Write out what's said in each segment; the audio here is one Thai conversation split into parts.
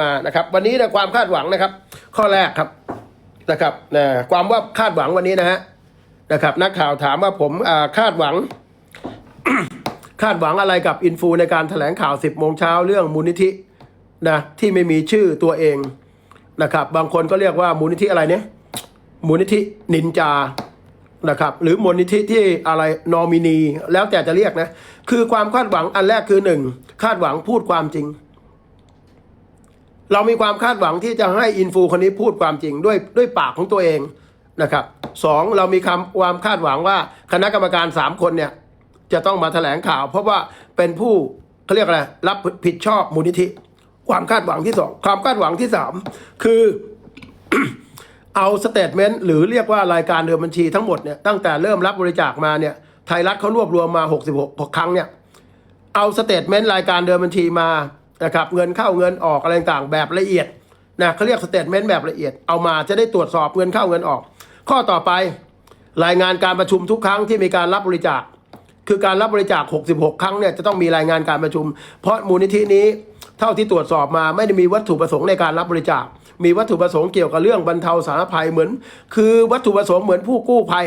มานะครับ วันนี้นะความคาดหวังนะครับ ข้อแรกครับนะครับนะความว่าคาดหวังวันนี้นะฮะนะครับ นักข่าวถามว่าผมาคาดหวัง คาดหวังอะไรกับอินฟูในการแถลงข่าว 10โมงเช้าเรื่องมูลนิธินะที่ไม่มีชื่อตัวเองนะครับ บางคนก็เรียกว่ามูลนิธิอะไรเนี่ยมูลนิธินินจานะครับ หรือมูลนิธิที่อะไรนอมินี แล้วแต่จะเรียกนะ คือความคาดหวังอันแรกคือหนึ่งคาดหวังพูดความจริง เรามีความคาดหวังที่จะให้อินฟูคนนี้พูดความจริงด้วยด้วยปากของตัวเองนะครับสองเรามีคำความคาดหวังว่าคณะกรรมการสามคนเนี่ยจะต้องมาแถลงข่าว เพราะว่าเป็นผู้เขาเรียกอะไรรับผิดชอบมูลนิธิ ความคาดหวังที่สองความคาดหวังที่สามคือเอาสเตทเมนต์หรือเรียกว่ารายการเดินบัญชีทั้งหมดเนี่ยตั้งแต่เริ่มรับบริจาคมาเนี่ยไทยรัฐเขารวบรวมมา 66 ครั้งเนี่ยเอาสเตทเมนต์รายการเดินบัญชีมา นะครับเงินเข้าเงินออกอะไรต่างแบบละเอียดนะเขาเรียกสเตทเมนต์แบบละเอียดเอามาจะได้ตรวจสอบเงินเข้าเงินออก ข้อต่อไปรายงานการประชุมทุกครั้งที่มีการรับบริจาค คือการรับบริจาค 66 ครั้งเนี่ยจะต้องมีรายงานการประชุม เพราะมูลนิธินี้เท่าที่ตรวจสอบมาไม่ได้มีวัตถุประสงค์ในการรับบริจาค มีวัตถุประสงค์เกี่ยวกับเรื่องบรรเทาสาธารณภัยเหมือน คือวัตถุประสงค์เหมือนผู้กู้ภัย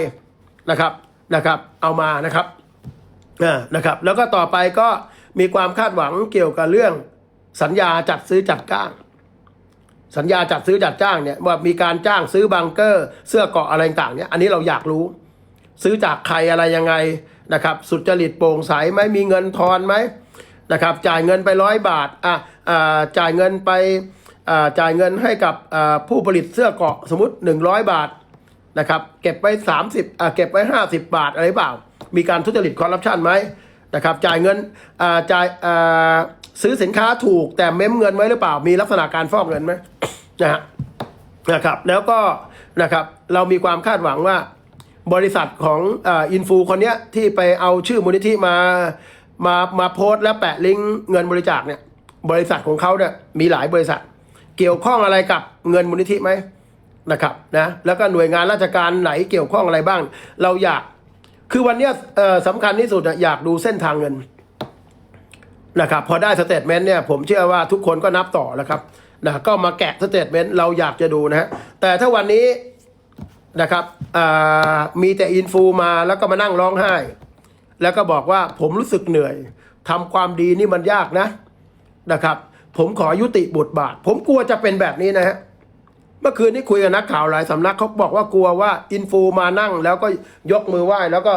นะครับนะครับ เอามานะครับนะครับ แล้วก็ต่อไปก็มีความคาดหวังเกี่ยวกับเรื่อง สัญญาจัดซื้อจัดจ้าง สัญญาจัดซื้อจัดจ้างเนี่ยว่ามีการจ้างซื้อบังเกอร์ เสื้อเกาะอะไรต่างเนี่ยอันนี้เราอยากรู้ ซื้อจากใครอะไรยังไงนะครับ สุจริตโปร่งใสไหมมีเงินทอนไหมนะครับจ่ายเงินไปร้อยบาทอะอ่าจ่ายเงินไปอ่าจ่ายเงินให้กับอ่าผู้ผลิตเสื้อเกาะสมมติ 100 บาทนะครับเก็บไว้ 30อ่าเก็บไว้ 50 บาทอะไรเปล่า มีการทุจริตคอร์รัปชันไหมนะครับจ่ายเงินอ่าจ่ายอ่า ซื้อสินค้าถูกแต่เม้มเงินไว้หรือเปล่า มีลักษณะการฟอกเงินไหมนะฮะนะครับ แล้วก็นะครับเรามีความคาดหวังว่าบริษัทของอินฟูคนเนี้ยที่ไปเอาชื่อมูลนิธิมามามาโพสต์แล้วแปะลิงก์เงินบริจาคเนี่ย บริษัทของเขาเนี่ยมีหลายบริษัท เกี่ยวข้องอะไรกับเงินมูลนิธิไหมนะครับนะแล้วก็หน่วยงานราชการไหนเกี่ยวข้องอะไรบ้าง เราอยากคือวันเนี้ยสำคัญที่สุดอยากดูเส้นทางเงิน นะครับพอได้สเตทเมนต์เนี่ยผมเชื่อว่าทุกคนก็นับต่อแล้วครับนะก็มาแกะสเตทเมนต์เราอยากจะดูนะฮะแต่ถ้าวันนี้นะครับมีแต่อินฟูมาแล้วก็มานั่งร้องไห้ แล้วก็บอกว่าผมรู้สึกเหนื่อยทำความดีนี่มันยากนะนะครับ ผมขอยุติบทบาท ผมกลัวจะเป็นแบบนี้นะฮะเมื่อคืนนี้คุยกับนักข่าวหลายสำนักเขาบอกว่ากลัวว่าอินฟูมานั่ง แล้วก็ยกมือไหว้แล้วก็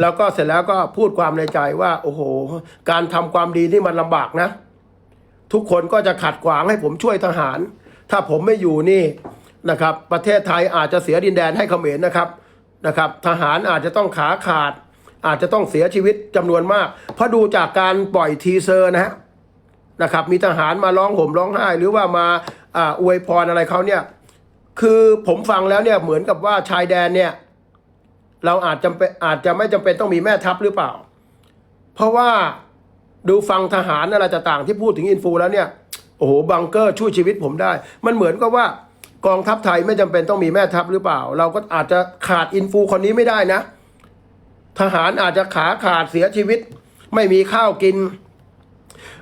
แล้วก็เสร็จแล้วก็พูดความในใจว่า โอ้โห การทำความดีนี่มันลำบากนะ ทุกคนก็จะขัดขวางให้ผมช่วยทหาร ถ้าผมไม่อยู่นี่นะครับ ประเทศไทยอาจจะเสียดินแดนให้เขมรนะครับนะครับ ทหารอาจจะต้องขาขาด อาจจะต้องเสียชีวิตจำนวนมากเพราะดูจากการปล่อยทีเซอร์นะฮะนะครับ มีทหารมาร้องห่มร้องไห้ หรือว่ามาอวยพรอะไรเขาเนี่ย คือผมฟังแล้วเนี่ยเหมือนกับว่าชายแดนเนี่ย เราอาจจำเป็นอาจจะไม่จำเป็นต้องมีแม่ทัพหรือเปล่า เพราะว่าดูฟังทหารอะไรต่างๆที่พูดถึงอินฟูแล้วเนี่ยโอ้โหบังเกอร์ช่วยชีวิตผมได้ มันเหมือนกับว่ากองทัพไทยไม่จำเป็นต้องมีแม่ทัพหรือเปล่า เราก็อาจจะขาดอินฟูคนนี้ไม่ได้นะ ทหารอาจจะขาขาดเสียชีวิต ไม่มีข้าวกิน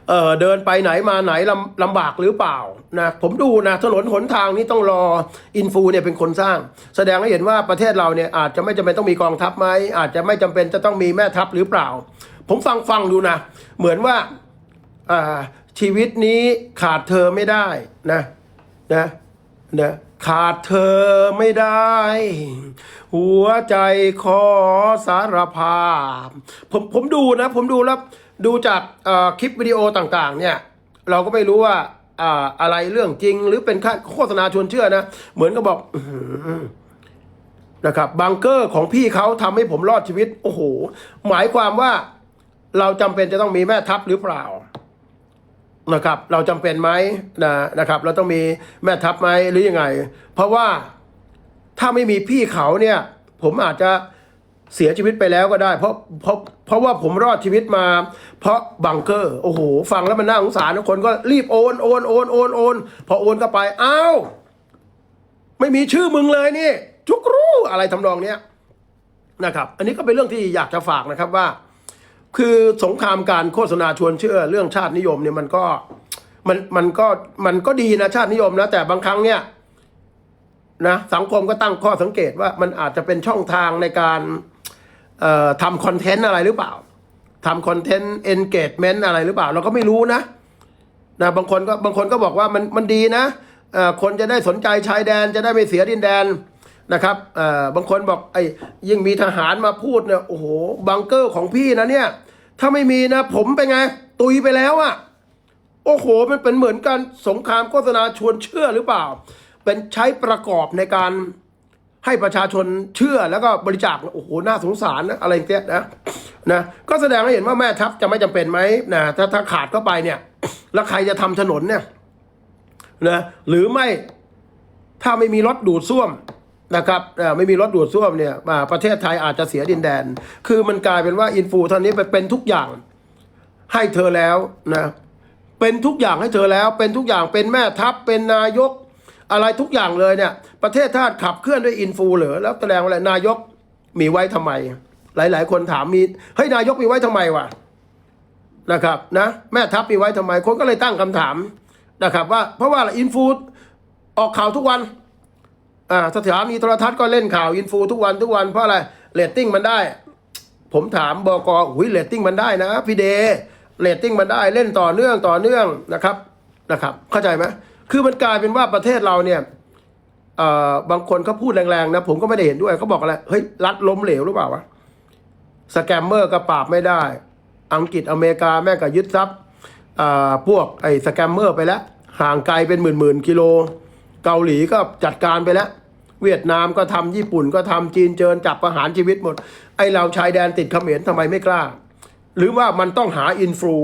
เออเดินไปไหนมาไหนลำลำบากหรือเปล่านะผมดูนะถนนหนทางนี้ต้องรออินฟูเนี่ยเป็นคนสร้าง แสดงให้เห็นว่าประเทศเราเนี่ยอาจจะไม่จำเป็นต้องมีกองทัพไหมอาจจะไม่จำเป็นจะต้องมีแม่ทัพหรือเปล่า ผมฟังฟังดูนะ เหมือนว่าอ่าชีวิตนี้ขาดเธอไม่ได้นะนะนะขาดเธอไม่ได้ หัวใจขอสารภาพผมผมดูนะ ผมดูแล้ว ดูจากคลิปวิดีโอต่างๆ เนี่ย เราก็ไม่รู้ว่าออะไรเรื่องจริง หรือเป็นค่โฆษณาชวนเชื่อนะ เหมือนกับบอกนะครับบังเกอร์ของพี่เขาทำให้ผมรอดชีวิต โอ้โห หมายความว่าเราจำเป็นจะต้องมีแม่ทัพหรือเปล่านะครับ เราจำเป็นไหมนะนะครับ เราต้องมีแม่ทัพไหมหรือยังไง เพราะว่าถ้าไม่มีพี่เขาเนี่ย ผมอาจจะ เสียชีวิตไปแล้วก็ได้ เพราะเพราะเพราะว่าผมรอดชีวิตมา เพราะบังเกอร์โอ้โห ฟังแล้วมันน่าสงสารนะคนก็รีบโอนโอนโอนโอนโอนพอโอนเข้าไปอ้าวไม่มีชื่อมึงเลยนี่ จุกรู้อะไรทำนองเนี้ยนะครับ อันนี้ก็เป็นเรื่องที่อยากจะฝากนะครับว่า คือสงครามการโฆษณาชวนเชื่อเรื่องชาตินิยมเนี่ยมันก็มันมันก็มันก็ดีนะชาตินิยมนะแต่บางครั้งเนี่ยนะสังคมก็ตั้งข้อสังเกตว่ามันอาจจะเป็นช่องทางในการ ทำคอนเทนต์อะไรหรือเปล่าทำคอนเทนต์ engagement อะไรหรือเปล่า เราก็ไม่รู้นะนะบางคนก็บางคนก็บอกว่ามันมันดีนะคนจะได้สนใจชายแดนจะได้ไม่เสียดินแดนนะครับบางคนบอกไอ้ยิ่งมีทหารมาพูดเนี่ยโอ้โหบังเกอร์ของพี่นะเนี่ยถ้าไม่มีนะ ผมเป็นไง ตุยไปแล้วอะโอ้โห มันเป็นเหมือนการสงครามโฆษณาชวนเชื่อหรือเปล่า เป็นใช้ประกอบในการ ให้ประชาชนเชื่อแล้วก็บริจาคโอ้โหน่าสงสารนะอะไรเงี้ยนะนะก็แสดงให้เห็นว่าแม่ทัพจะไม่จำเป็นไหมนะถ้าถ้าขาดเข้าไปเนี่ย แล้วใครจะทำถนนเนี่ยนะหรือไม่ถ้าไม่มีรถดูดซ่วมนะครับไม่มีรถดูดซ่วมเนี่ยประเทศไทยอาจจะเสียดินแดน คือมันกลายเป็นว่าอินฟูท่านนี้เป็นทุกอย่างให้เธอแล้วนะเป็นทุกอย่างให้เธอแล้ว เป็นทุกอย่างเป็นแม่ทัพเป็นนายกอะไรทุกอย่างเลยเนี่ย ประเทศชาติขับเคลื่อนด้วยอินฟูเหรอแล้วแสดงว่าอะไรนายกมีไว้ทำไม หลาย ๆ คนถามมีเฮ้ยนายกมีไว้ทำไมวะนะครับนะแม่ทัพมีไว้ทำไม คนก็เลยตั้งคำถามนะครับว่าเพราะว่าอินฟูออกข่าวทุกวันอ่าสถานีโทรทัศน์ก็เล่นข่าวอินฟูทุกวันทุกวันเพราะอะไรเรตติ้งมันได้ ผมถามบกอุ้ยเรตติ้งมันได้นะพี่เดเรตติ้งมันได้เล่นต่อเนื่องต่อเนื่องนะครับนะครับ เข้าใจไหมคือมันกลายเป็นว่าประเทศเราเนี่ย เอ่อบางคนเขาพูดแรงๆนะผมก็ไม่ได้เห็นด้วยเขาบอกอะไรเฮ้ยรัฐล้มเหลวหรือเปล่าวะสแกมเมอร์ก็ปราบไม่ได้ อังกฤษอเมริกาแม่งก็ยึดทรัพย์พวกไอ้สแกมเมอร์ไปแล้ว ห่างไกลเป็นหมื่นๆกิโล เกาหลีก็จัดการไปแล้ว เวียดนามก็ทำญี่ปุ่นก็ทำจีนเจิญจับประหารชีวิตหมด ไอ้เราชายแดนติดเขมรทำไมไม่กล้า หรือว่ามันต้องหาอินฟลู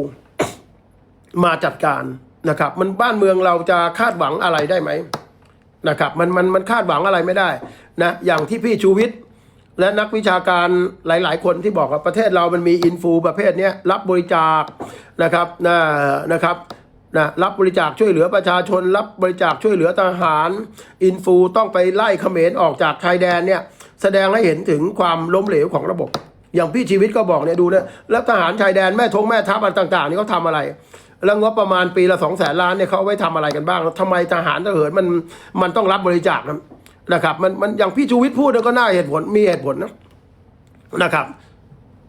มาจัดการนะครับ มันบ้านเมืองเราจะคาดหวังอะไรได้ไหม นะครับมันมันมันคาดหวังอะไรไม่ได้นะอย่างที่พี่ชูวิทย์และนักวิชาการหลาย ๆ คนที่บอกว่าประเทศเรามันมีอินฟูประเภทนี้รับบริจาคนะครับนะนะครับนะรับบริจาคช่วยเหลือประชาชน รับบริจาคช่วยเหลือทหารอินฟูต้องไปไล่เขมรออกจากชายแดนเนี่ยแสดงให้เห็นถึงความล้มเหลวของระบบ อย่างพี่ชีวิตก็บอกเนี่ยดูเนี่ยแล้วทหารชายแดนแม่ทงแม่ทัพอะไรต่าง ๆ นี่เขาทำอะไร แล้วงบประมาณปีละสองแสนล้านเนี่ยเขาเอาไว้ทำอะไรกันบ้างทำไมทหารทหารมันมันต้องรับบริจาคนะนะครับ มันมันอย่างพี่ชูวิทย์พูดเนี่ยก็น่าเหตุผลมีเหตุผลนะนะครับ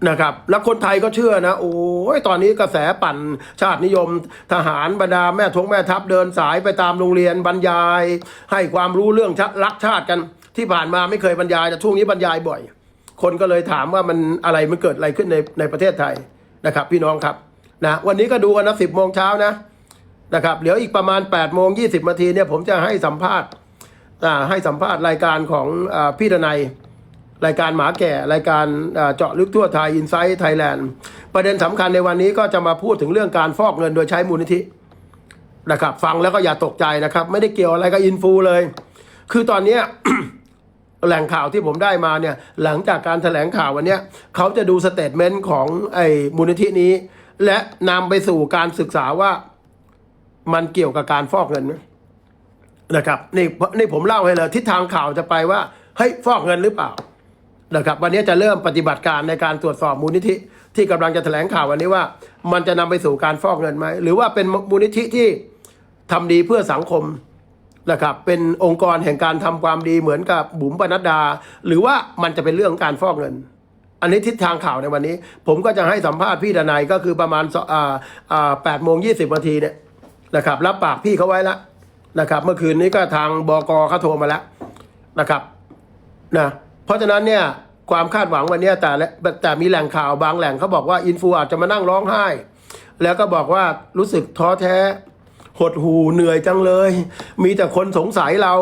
นะครับแล้วคนไทยก็เชื่อนะโอ้ยตอนนี้กระแสปั่นชาตินิยม ทหารบรรดาแม่ทงแม่ทัพเดินสายไปตามโรงเรียนบรรยาย ให้ความรู้เรื่องรักชาติกันที่ผ่านมาไม่เคยบรรยายแต่ช่วงนี้บรรยายบ่อย คนก็เลยถามว่ามันอะไรมันเกิดอะไรขึ้นในในประเทศไทยนะครับ พี่น้องครับ นะวันนี้ก็ดูกันนะสิบโมงเช้านะนะครับเดี๋ยวอีกประมาณ8ปดโมงยีนาทีเนี่ยผมจะให้สัมภาษณ์ให้สัมภาษณ์รายการของอพี่ดนัยรายการหมาแก่รายการเจาะลึกทั่วไทยอินไซต์ไทยแลนด์ประเด็นสำคัญในวันนี้ก็จะมาพูดถึงเรื่องการฟอกเงินโดยใช้มูลนิธินะครับฟังแล้วก็อย่าตกใจนะครับ ไม่ได้เกี่ยวอะไรกับอินฟูเลย คือตอนเนี้แหล่งข่าวที่ผมได้มาเนี่ยหลังจากการแถลงข่าววันนี้เขาจะดูสเตทเมนต์ของไอ้มูลนิธินี้ และนำไปสู่การศึกษาว่ามันเกี่ยวกับการฟอกเงินไหมนะครับนี่นี่ผมเล่าให้เลยทิศทางข่าวจะไปว่าเฮ้ยฟอกเงินหรือเปล่านะครับวันนี้จะเริ่มปฏิบัติการในการตรวจสอบมูลนิธิ ที่กำลังจะแถลงข่าววันนี้ว่า มันจะนำไปสู่การฟอกเงินไหมหรือว่าเป็นมูลนิธิที่ทำดีเพื่อสังคมนะครับเป็นองค์กรแห่งการทำความดีเหมือนกับบุ๋มปนัดดา หรือว่ามันจะเป็นเรื่องการฟอกเงิน อันนี้ทิศทางข่าวในวันนี้ ผมก็จะให้สัมภาษณ์พี่ดนายก็คือประมาณอ่าอ่าแปดโมงยี่สิบนาทีเนี่ยนะครับรับปากพี่เขาไว้แล้วนะครับ เมื่อคืนนี้ก็ทางบกเขาโทรมาแล้วนะครับนะเพราะฉะนั้นเนี่ยความคาดหวังวันนี้แต่ละแต่มีแหล่งข่าวบางแหล่งเขาบอกว่าอินฟูอาจจะมานั่งร้องไห้ แล้วก็บอกว่ารู้สึกท้อแท้ หดหูเหนื่อยจังเลย มีแต่คนสงสัยเรา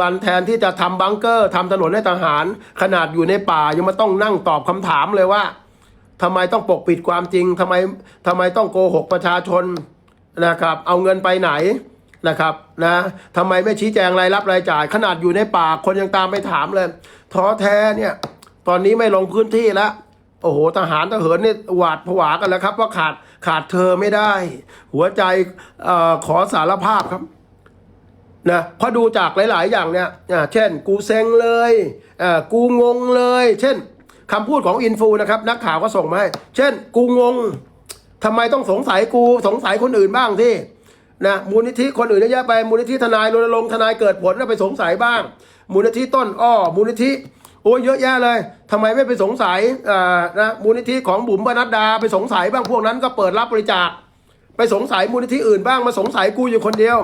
วันๆแทนที่จะทำบังเกอร์ทำถนนให้ทหาร ขนาดอยู่ในป่ายังมาต้องนั่งตอบคำถามเลยว่าทำไมต้องปกปิดความจริงทำไมทำไมต้องโกหกประชาชนนะครับ เอาเงินไปไหนนะครับนะทำไมไม่ชี้แจงรายรับรายจ่าย ขนาดอยู่ในป่าคนยังตามไปถามเลยท้อแท้เนี่ย ตอนนี้ไม่ลงพื้นที่แล้วโอ้โหทหารทหารนี่หวาดผวากันแล้วครับว่าขาด ขาดเธอไม่ได้ หัวใจอขอสารภาพครับนะพราะดูจากหลาย ๆ อย่างเนี่ยเช่น กูเซ็งเลยกูงงเลย เช่นคำพูดของอินฟูนะครับ นักข่าวก็ส่งมาให้เช่น กูงงทำไมต้องสงสัยกูสงสัยคนอื่นบ้างที่นะมูลนิธิคนอื่นเยอะแยะไปมูลนิธิทนายรณรงค์ทนายเกิดผลไปสงสัยบ้าง มูลนิธิต้นอ้อมูลนิธิ โอ้ยเยอะแยะเลยทำไมไม่ไปสงสัยอ่านะมูลนิธิของบุ๋มปนัดดาไปสงสัยบ้างพวกนั้นก็เปิดรับบริจาค ไปสงสัยมูลนิธิอื่นบ้างมาสงสัยกูอยู่คนเดียว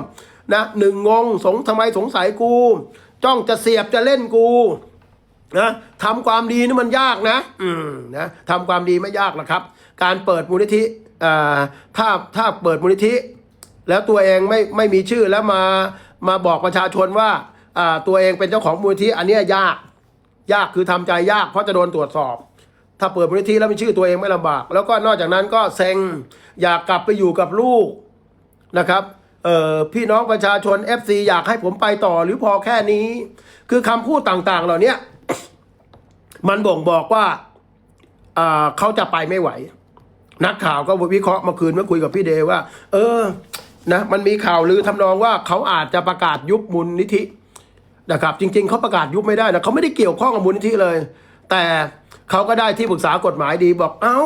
นะหนึ่งงงสงทำไมสงสัยกู จ้องจะเสียบจะเล่นกูนะทำความดีนี่มันยากนะ อืมนะทำความดีไม่ยากหรอกครับ การเปิดมูลนิธิอ่าถ้าถ้าเปิดมูลนิธิ แล้วตัวเองไม่ไม่มีชื่อแล้วมามาบอกประชาชนว่าอ่าตัวเองเป็นเจ้าของมูลนิธิอันนี้ยาก ยากคือทำใจยากเพราะจะโดนตรวจสอบ ถ้าเปิดมูลนิธิแล้วมีชื่อตัวเองไม่ลำบาก แล้วก็นอกจากนั้นก็เซ็งอยากกลับไปอยู่กับลูกนะครับเออพี่น้องประชาชน FC อยากให้ผมไปต่อหรือพอแค่นี้ คือคำพูดต่างๆ เหล่านี้มันบ่งบอกว่าเขาจะไปไม่ไหว นักข่าวก็วิเคราะห์มาคืนเมื่อคุยกับพี่เดว่า เออนะมันมีข่าวลือทำนองว่าเขาอาจจะประกาศยุบมูลนิธิ นะครับ จริง ๆเขาประกาศยุบไม่ได้นะเขาไม่ได้เกี่ยวข้องกับมูลนิธิเลย แต่เขาก็ได้ที่ปรึกษากฎหมายดีบอกเอ้า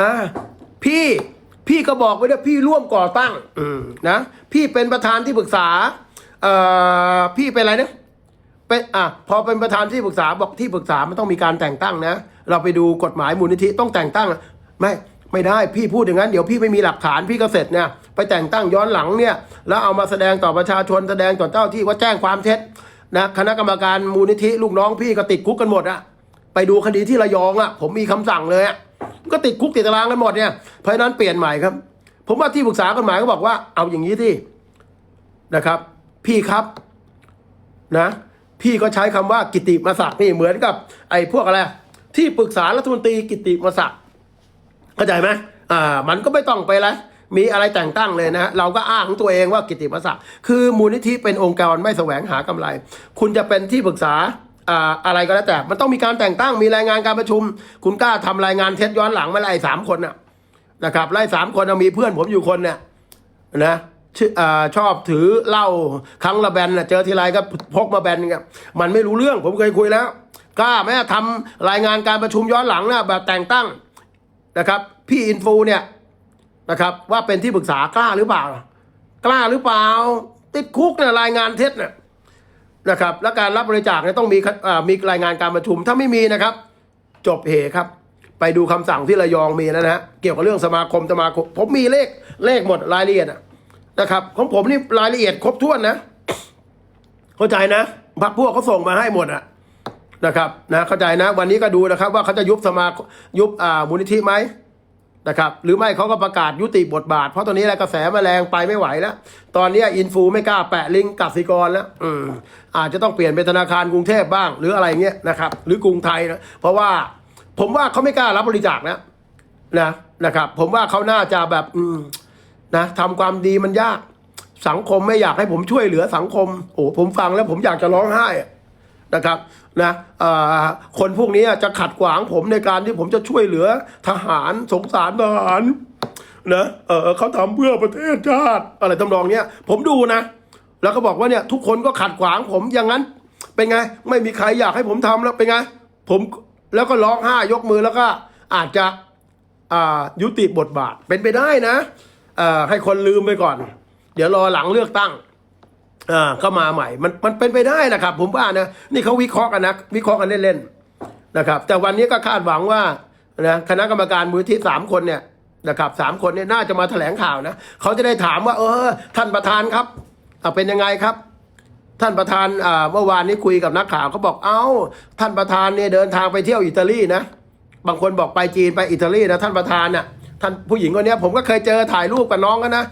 อ่าพี่พี่ก็บอกไว้ด้วยพี่ร่วมก่อตั้งอืมนะพี่เป็นประธานที่ปรึกษาเอ่อพี่เป็นอะไรนะเป็นอะพอเป็นประธานที่ปรึกษาบอกที่ปรึกษามันต้องมีการแต่งตั้งนะ เราไปดูกฎหมายมูลนิธิต้องแต่งตั้งไม่ ไม่ได้พี่พูดอย่างนั้นเดี๋ยวพี่ไม่มีหลักฐานพี่ก็เสร็จเนี่ยไปแต่งตั้งย้อนหลังเนี่ยแล้วเอามาแสดงต่อประชาชนแสดงต่อเจ้าที่ว่าแจ้งความเท็จนะคณะกรรมการมูลนิธิลูกน้องพี่ก็ติดคุกกันหมดอะไปดูคดีที่ระยองอะผมมีคำสั่งเลยอะก็ติดคุกติดตารางกันหมดเนี่ยเพราะนั้นเปลี่ยนใหม่ครับ ผมว่าที่ปรึกษากฎหมายก็บอกว่าเอาอย่างนี้ที่นะครับ พี่ครับนะพี่ก็ใช้คำว่ากิติมศักดิ์นี่เหมือนกับ ไอ้พวกอะไรที่ปรึกษารัฐมนตรีกิติมศักดิ์ เข้าใจไหมอ่ามันก็ไม่ต้องไปแล้วมีอะไรแต่งตั้งเลยนะฮะเราก็อ้างตัวเองว่ากิติมศักดิ์คือมูลนิธิเป็นองค์กรไม่แสวงหากำไร คุณจะเป็นที่ปรึกษาอ่าอะไรก็แล้วแต่ มันต้องมีการแต่งตั้ง มีรายงานการประชุม คุณกล้าทำรายงานเท็จย้อนหลังมาไล่สามคนน่ะนะครับไล่สามคนน่ะมีเพื่อนผมอยู่คนเนี่ยนะชื่ออาชอบถือเหล้าครั้งละแบนนะเจอทีไรก็พกมาแบนเนี่ยมันไม่รู้เรื่องผมเคยคุยแล้ว กล้าไหมทำรายงานการประชุมย้อนหลังนะแบบแต่งตั้ง นะครับ พี่อินฟูเนี่ยนะครับ ว่าเป็นที่ปรึกษากล้าหรือเปล่า กล้าหรือเปล่า ติดคุกเนี่ยรายงานเท็จเนี่ยนะครับ และการรับบริจาคเนี่ยต้องมีอ่ามีรายงานการประชุมถ้าไม่มีนะครับ จบเหครับ ไปดูคำสั่งที่ระยองมีแล้วนะฮะเกี่ยวกับเรื่องสมาคมสมาคม ผมมีเลขเลขหมดรายละเอียดนะครับของผมนี่รายละเอียดครบถ้วนนะ เข้าใจนะพักพวกเขาส่งมาให้หมดอะ นะครับนะเข้าใจนะวันนี้ก็ดูนะครับว่าเขาจะยุบสมายุบอ่ามูลนิธิไหมนะครับหรือไม่เขาก็ประกาศยุติบทบาท เพราะตอนนี้แหละกระแสแมลงไปไม่ไหวแล้ว ตอนนี้อินฟูไม่กล้าแปะลิงก์กสิกรแล้วอืมอาจจะต้องเปลี่ยนเป็นธนาคารกรุงเทพบ้าง หรืออะไรเงี้ยนะครับ หรือกรุงไทยนะเพราะว่าผมว่าเขาไม่กล้ารับบริจาคนะนะนะครับ ผมว่าเขาน่าจะแบบอืมนะทำความดีมันยาก สังคมไม่อยากให้ผมช่วยเหลือสังคมโอ้ผมฟังแล้วผมอยากจะร้องไห้นะครับ นะคนพวกนี้จะขัดขวางผมในการที่ผมจะช่วยเหลือทหารสงสารทหารนะเออเขาทำเพื่อประเทศชาติ อะไรทำนองเนี้ยผมดูนะ แล้วก็บอกว่าเนี่ยทุกคนก็ขัดขวางผมอย่างนั้น เป็นไง ไม่มีใครอยากให้ผมทำแล้วเป็นไง ผมแล้วก็ร้องไห้ยกมือแล้วก็อาจจะยุติบทบาทเป็นไปได้นะให้คนลืมไปก่อน เดี๋ยวรอหลังเลือกตั้ง อ่าก็มาใหม่ มันมันเป็นไปได้นะครับ ผมว่านะนี่เขาวิเคราะห์กันนะวิเคราะห์กันเล่นๆนะครับ แต่วันนี้ก็คาดหวังว่านะคณะกรรมการมูลที่สามคนเนี่ยนะครับสามคนเนี่ยน่าจะมาแถลงข่าวนะเขาจะได้ถามว่า เออ ท่านประธานครับเป็นยังไงครับท่านประธานอ่าเมื่อวานนี้คุยกับนักข่าวเขาบอกเอ้า ท่านประธานเนี่ยเดินทางไปเที่ยวอิตาลีนะ บางคนบอกไปจีนไปอิตาลีนะท่านประธานน่ะท่านผู้หญิงคนนี้ผมก็เคยเจอถ่ายรูปกับน้องกันนะ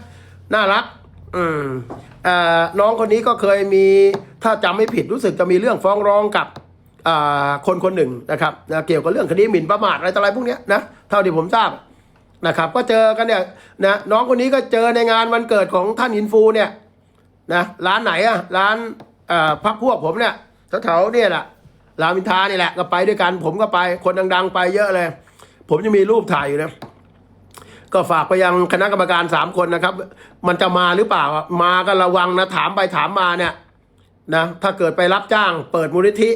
น่ารัก อืมอ่อน้องคนนี้ก็เคยมีถ้าจำไม่ผิดรู้สึกจะมีเรื่องฟ้องร้องกับอ่าคนคนหนึ่งนะครับนะเกี่ยวกับเรื่องคดีหมิ่นประมาทอะไรต่ออะไรพวกเนี้ยนะเท่าที่ผมทราบนะครับ ก็เจอกันเนี่ยนะน้องคนนี้ก็เจอในงานวันเกิดของท่านอินฟูเนี่ยนะร้านไหนอะร้านอ่อพักพวกผมเนี่ยแถวๆเนี่ยแหละรามอินทานี่แหละก็ไปด้วยกัน ผมก็ไปคนดัง ๆ ไปเยอะเลย ผมจะมีรูปถ่ายอยู่นะ ก็ฝากไปยังคณะกรรมการสามคนนะครับ มันจะมาหรือเปล่ามาก็ระวังนะถามไปถามมาเนี่ยนะถ้าเกิดไปรับจ้าง เปิดมูลนิธิ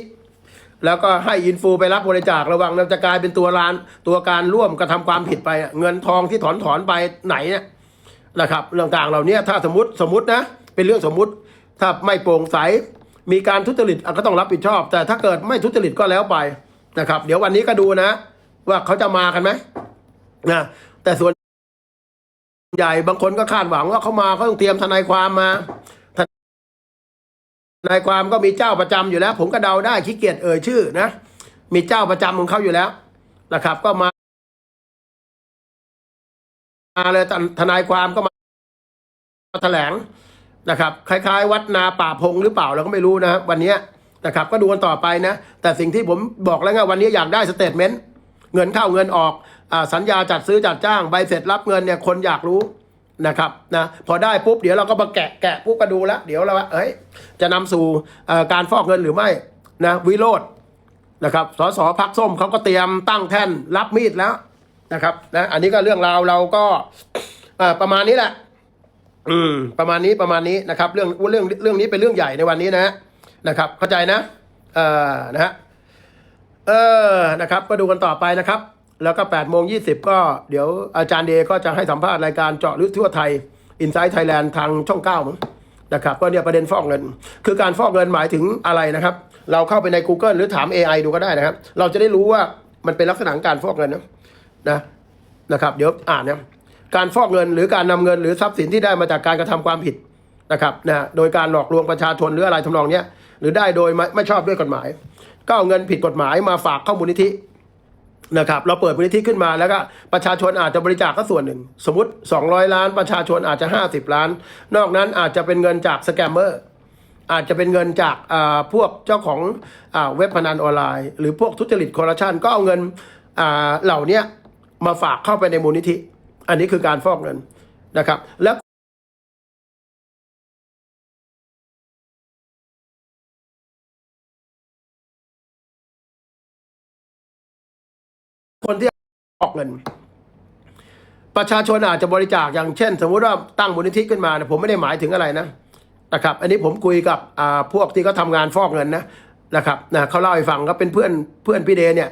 แล้วก็ให้อินฟูไปรับบริจาคระวังนะจะกลายเป็นตัวรานตัวการร่วมกระทำความผิดไปเงินทองที่ถอนถอนไปไหนเนี่ยนะครับเรื่องต่างเหล่านี้ถ้าสมมติสมมตินะเป็นเรื่องสมมติถ้าไม่โปร่งใสมีการทุจริตก็ต้องรับผิดชอบ แต่ถ้าเกิดไม่ทุจริตก็แล้วไปนะครับ เดี๋ยววันนี้ก็ดูนะ ว่าเขาจะมากันไหมนะแต่ส่วน ใหญ่บางคนก็คาดหวังว่าเขามาเขาต้องเตรียมทนายความมาทนายความก็มีเจ้าประจำอยู่แล้ว ผมก็เดาได้ขี้เกียจเอ่ยชื่อนะมีเจ้าประจำของเขาอยู่แล้วนะครับ ก็มามาเลยทนายความก็มาแถลงนะครับ คล้ายๆ วัดนาป่าพงหรือเปล่าเราก็ไม่รู้นะครับวันนี้นะครับ ก็ดูกันต่อไปนะ แต่สิ่งที่ผมบอกแล้วไงวันนี้อยากได้สเตทเมนต์เงินเข้าเงินออก สัญญาจัดซื้อจัดจ้างใบเสร็จรับเงินเนี่ยคนอยากรู้นะครับนะพอได้ปุ๊บเดี๋ยวเราก็มาแกะแกะปุ๊บก็ดูแล้วเดี๋ยวเราเอ้ยจะนำสู่การฟอกเงินหรือไม่นะวิโรธนะครับสสพักส้มเขาก็เตรียมตั้งแท่นรับมีดแล้วนะครับนะอันนี้ก็เรื่องราวเราก็ประมาณนี้แหละ อืมประมาณนี้ประมาณนี้นะครับ เรื่องเรื่องเรื่องนี้เป็นเรื่องใหญ่ในวันนี้นะนะครับ เข้าใจนะเออนะฮะเออนะครับ ก็ดูกันต่อไปนะครับ แล้วก็8ปดโมงยีก็เดี๋ยวอาจารย์เดก็จะให้สัมภาษณ์รายการเจาะลึกทั่วไทย i n s i ซ e Thailand ทางช่องเก้านะครับก็เนี่ยประเด็นฟอกเงิน คือการฟอกเงินหมายถึงอะไรนะครับ เราเข้าไปใน Google หรือถาม AI ดูก็ได้นะครับ เราจะได้รู้ว่ามันเป็นลักษณะการฟอกเงินนะนะนะครับ เดี๋ยวอ่านนะการฟอกเงินหรือการนำเงินหรือทรัพย์สินที่ได้มาจากการกระทำความผิดนะครับนะโดยการหลอกลวงประชาชนหรืออะไรทำนองเนี้ยหรือได้โดยไม่ไม่ชอบด้วยกฎหมาย ก็เอาเงินผิดกฎหมายมาฝากเข้ามูลนิธิ นะครับเราเปิดมูลนิธิขึ้นมาแล้วก็ประชาชนอาจจะบริจาคก็ส่วนหนึ่ง สมมติ 200 ล้าน ประชาชนอาจจะ 50 ล้าน นอกนั้นอาจจะเป็นเงินจากสแกมเมอร์อาจจะเป็นเงินจากพวกเจ้าของอเว็บพนันออนไลน์ หรือพวกทุจริตคอร์รัปชันก็เอาเงินเหล่านี้มาฝากเข้าไปในมูลนิธิ อันนี้คือการฟอกเงินนะครับแล้ว คนที่ออกเงิน ประชาชนอาจจะบริจาคอย่างเช่น สมมุติว่าตั้งมูลนิธิขึ้นมานี่ยผมไม่ได้หมายถึงอะไรนะนะครับ อันนี้ผมคุยกับอ่าพวกที่เขาทางานฟอกเงินนะนะครับนะเขาเล่าให้ฟังก็เป็นเพื่อนเพื่อนพี่เดเนี่ย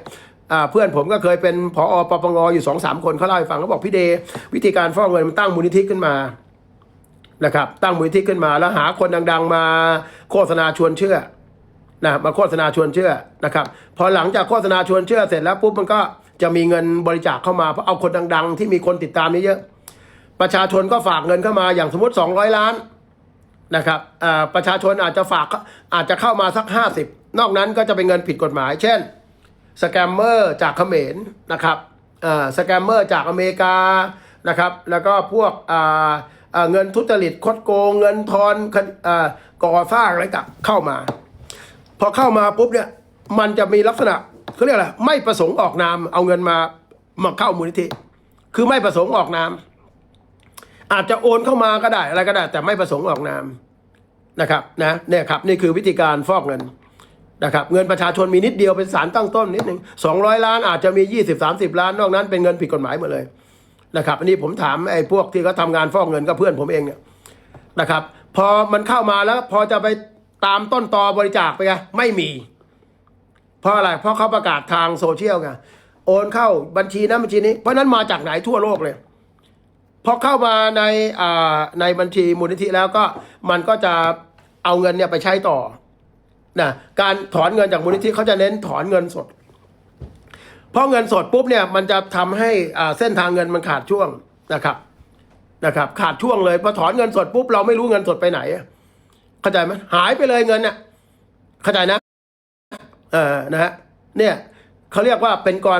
อ่าเพื่อนผมก็เคยเป็นผอปปงอยู่สองสามคนเขาเล่าให้ฟังเขาบอกพี่เด วิธีการฟอกเงินมันตั้งมูลนิธิขึ้นมานะครับตั้งมูลนิธิขึ้นมาแล้วหาคนดัง ๆ มาโฆษณาชวนเชื่อนะมาโฆษณาชวนเชื่อนะครับ พอหลังจากโฆษณาชวนเชื่อเสร็จแล้วปุ๊บมันก็ จะมีเงินบริจาคเข้ามาเพราะเอาคนดัง ๆ ที่มีคนติดตามเยอะๆประชาชนก็ฝากเงินเข้ามาอย่างสมมติ 200 ล้านนะครับประชาชนอาจจะฝากอาจจะเข้ามาสัก 50 นอกนั้นก็จะเป็นเงินผิดกฎหมาย เช่นสแกมเมอร์จากเขมรนะครับสแกมเมอร์จากอเมริกานะครับ แล้วก็พวกเงินทุจริตคดโกง เงินทอนอก่อสร้างอะไรกับเข้ามา พอเข้ามาปุ๊บเนี่ยมันจะมีลักษณะ เขาเรียกอะไรไม่ประสงค์ออกนาม เอาเงินมามาเข้ามูลนิธิ คือไม่ประสงค์ออกนาม อาจจะโอนเข้ามาก็ได้อะไรก็ได้ แต่ไม่ประสงค์ออกนามนะครับนะเนี่ยครับนี่คือวิธีการฟอกเงินนะครับเงินประชาชนมีนิดเดียวเป็นสารตั้งต้นนิดหนึ่งสองร้อยล้านอาจจะมียี่สิบสามสิบล้านนอกนั้นเป็นเงินผิดกฎหมายหมดเลยนะครับอันนี้ผมถามไอ้พวกที่เขาทำงานฟอกเงินก็เพื่อนผมเองเนี่ยนะครับ พอมันเข้ามาแล้วพอจะไปตามต้นตอบริจาคไปไงไม่มี เพราะอะไร เพราะเขาประกาศทางโซเชียลไงโอนเข้าบัญชีนั้นบัญชีนี้ เพราะนั้นมาจากไหนทั่วโลกเลยพอเข้ามาในในบัญชีมูลนิธิแล้วก็มันก็จะเอาเงินเนี่ยไปใช้ต่อนะการถอนเงินจากมูลนิธิเขาจะเน้นถอนเงินสดเพราะเงินสดปุ๊บเนี่ยมันจะทำให้เส้นทางเงินมันขาดช่วงนะครับนะครับ ขาดช่วงเลยพอถอนเงินสดปุ๊บเราไม่รู้เงินสดไปไหนเข้าใจไหมหายไปเลยเงินน่ะเข้าใจนะ ออนะฮะเนี่ยเขาเรียกว่าเป็นกร